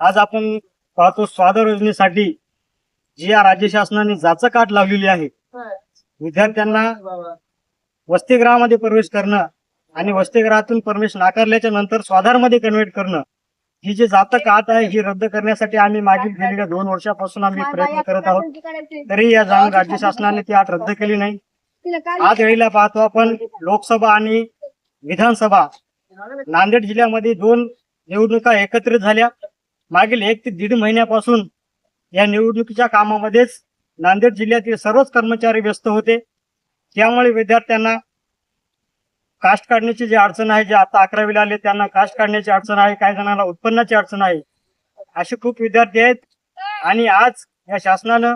आज आपण पाहतो स्वाधार योजनेसाठी जी या राज्य शासनाने जाचं काट लावलेली आहे. विद्यार्थ्यांना वसतिगृहामध्ये प्रवेश करणं आणि वसतिगृहातून प्रवेश नाकारल्याच्या नंतर स्वाधारमध्ये कन्व्हर्ट करणं ही जी जातक आट आहे ही रद्द करण्यासाठी आम्ही मागील गेलेल्या दोन वर्षापासून आम्ही प्रयत्न करत आहोत. तरी या जाऊन राज्य शासनाने ती आट रद्द केली नाही. आज वेळेला पाहतो आपण लोकसभा आणि विधानसभा. नांदेड जिल्ह्यामध्ये दोन निवडणुका एकत्रित झाल्या. मागील एक ते दीड महिन्यापासून या निवडणुकीच्या कामामध्येच नांदेड जिल्ह्यातील सर्वच कर्मचारी व्यस्त होते. त्यामुळे विद्यार्थ्यांना कास्ट काढण्याची जी अडचण आहे जे आता अकरावीला आले त्यांना कास्ट काढण्याची अडचण आहे काही जणांना उत्पन्नाची अडचण आहे असे खूप विद्यार्थी आहेत. आणि आज या शासनानं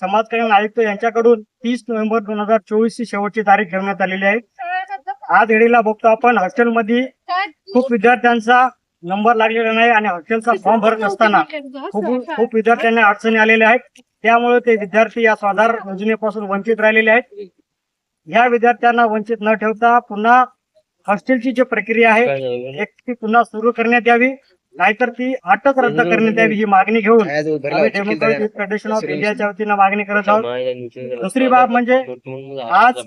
समाज कल्याण आयुक्त यांच्याकडून तीस नोव्हेंबर दोन हजार चोवीस ची शेवटची तारीख ठेवण्यात आलेली आहे. आज घडीला बघतो आपण हॉस्टेलमध्ये खूप विद्यार्थ्यांचा नंबर लागलेला नाही आणि हॉस्टेलचा फॉर्म भरत असताना खूप खूप विद्यार्थ्यांना अडचणी आलेल्या आहेत. त्यामुळे ते विद्यार्थी या स्वाधार योजनेपासून वंचित राहिलेले आहेत. या विद्यार्थ्यांना वंचित न ठेवता पुन्हा हॉस्टेलची जी प्रक्रिया आहे एक ती पुन्हा सुरू करण्यात यावी. नाहीतर ती अटक रद्द करण्यात यावी ही मागणी घेऊन आम्ही डेमोक्रेटिक फेडरेशन ऑफ इंडियाच्या वतीनं मागणी करत आहोत. दुसरी बाब म्हणजे आज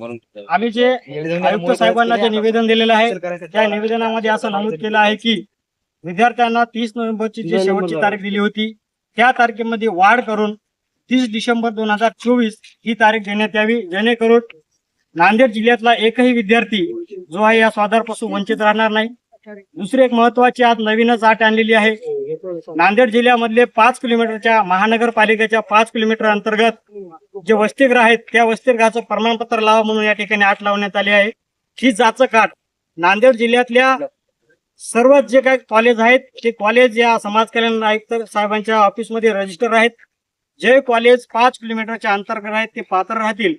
आम्ही जे आयुक्त साहेबांना जे निवेदन दिलेलं आहे त्या निवेदनामध्ये असं नमूद केलं आहे की विद्यार्थ्यांना तीस नोव्हेंबरची जी शेवटची तारीख दिली होती त्या तारखेमध्ये वाढ करून तीस डिसेंबर दोन हजार चोवीस ही तारीख देण्यात यावी. जेणेकरून नांदेड जिल्ह्यातला एकही विद्यार्थी जो आहे या स्वाधारपासून वंचित राहणार नाही. दुसरी एक महत्वाची आज नवीनच आट आणलेली आहे. नांदेड जिल्ह्यामधले पाच किलोमीटरच्या महानगरपालिकेच्या पाच किलोमीटर अंतर्गत जे वसतिगृह आहेत त्या वसतिगृहाचं प्रमाणपत्र लावा म्हणून या ठिकाणी आट लावण्यात आली आहे. ही जाचं काट नांदेड जिल्ह्यातल्या सर्वात जे काही कॉलेज आहेत ते कॉलेज या समाज कल्याण आयुक्त साहेबांच्या ऑफिसमध्ये रजिस्टर आहेत. जे कॉलेज पाच किलोमीटरच्या अंतर्गत आहेत ते पात्र राहतील.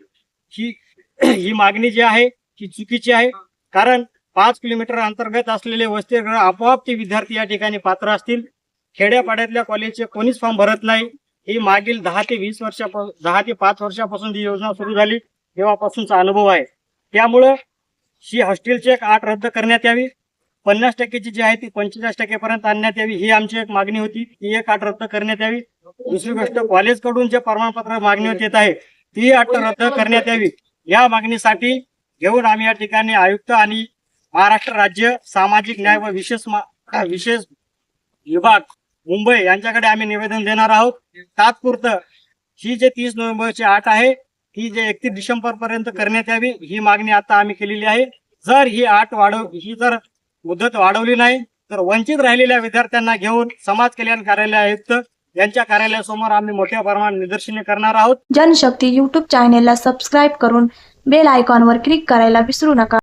ही ही मागणी जी आहे ही चुकीची आहे. कारण पाच किलोमीटर अंतर्गत असलेले वसतिगृह आपोआप ते विद्यार्थी या ठिकाणी पात्र असतील. खेड्यापाड्यातल्या कॉलेजचे कोणीच फॉर्म भरत नाही. ही मागील दहा ते वीस वर्षापासून दहा ते पाच वर्षापासून ही योजना सुरू झाली तेव्हापासूनचा अनुभव आहे. त्यामुळं ही हॉस्टेलची एक आठ रद्द करण्यात यावी. पन्नास टक्केची जी आहे ती पंचेचाळीस टक्केपर्यंत आणण्यात यावी ही आमची एक मागणी होती. ती एक अट रद्द करण्यात यावी. दुसरी गोष्ट कॉलेजकडून जे प्रमाणपत्र मागणी येत आहे ती अट रद्द करण्यात यावी. या मागणीसाठी घेऊन आम्ही या ठिकाणी आयुक्त आणि महाराष्ट्र राज्य सामाजिक न्याय व विशेष विशेष विभाग मुंबई यांच्याकडे आम्ही निवेदन देणार आहोत. तात्पुरतं ही जे तीस नोव्हेंबरची आठ आहे ही जे एकतीस डिसेंबर पर्यंत करण्यात यावी ही मागणी आता आम्ही केलेली आहे. जर ही आठ वाढव ही जर मुदत वाढवली नाही तर वंचित राहिलेल्या विद्यार्थ्यांना घेऊन समाज कल्याण कार्यालय आयुक्त यांच्या कार्यालयासमोर आम्ही मोठ्या प्रमाणात निदर्शने करणार आहोत. जनशक्ती यूट्यूब चॅनेलला सबस्क्राईब करून बेल आयकॉनवर क्लिक करायला विसरू नका.